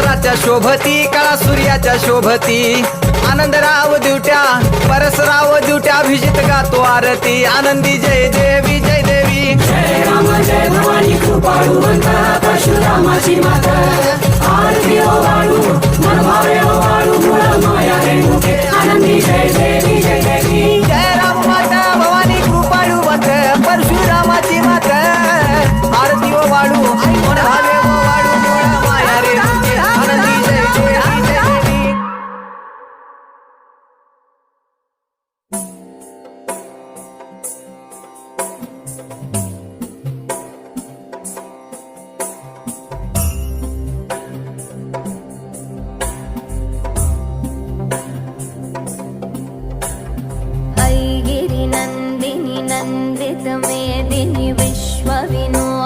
चंद्राच्या शोभती कळा सूर्याच्या शोभती. आनंदराव दिवट्या परसराव दिवट्या अभिजित गातो आरती. आनंदी जय देवी जय देवी. जय राम जय भवानी कृपाळू परशुरामाची माता.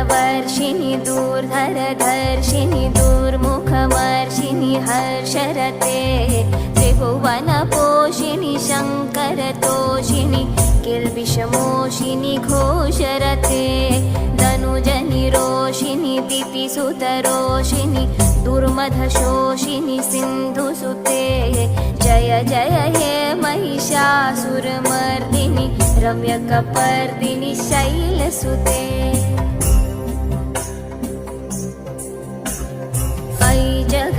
सुरवरवर्षिणि दूर्धरधर्षिणि दुर्मुखमर्षिणि हर्षरते त्रिभुवन त्रिभुवनपोषिणि शङ्करतोषिणि किल्बिषमोषिनि घोषरते धनुजनि रोषिणि दितिसुतरोषिणि दुर्मधशोषिनि सिन्धुसुते जय जय हे महिषासुरमर्दिनि रम्यकपर्दिनि शैलसुते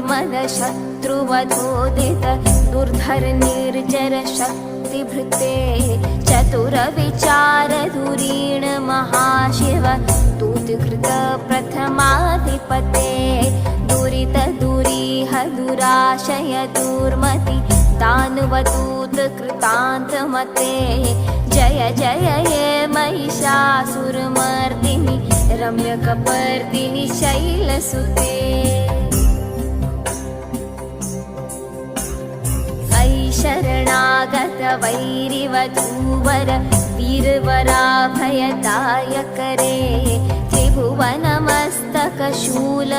ऐरणदूर्मद शत्रुवधोदित दुर्धर निर्जर शक्तिभृते चतुरविचार धुरीण महाशिव दूतकृत प्रथमाधिपते दुरित दुरीह दुराशय दुर्मति दानवदूत कृतान्तमते जय जय हे महिषासुरमर्दिनि रम्यकपर्दिनि शैलसुते वैरिवधूवर विर्वराभयदाय करे त्रिभुवनमस्तकशूल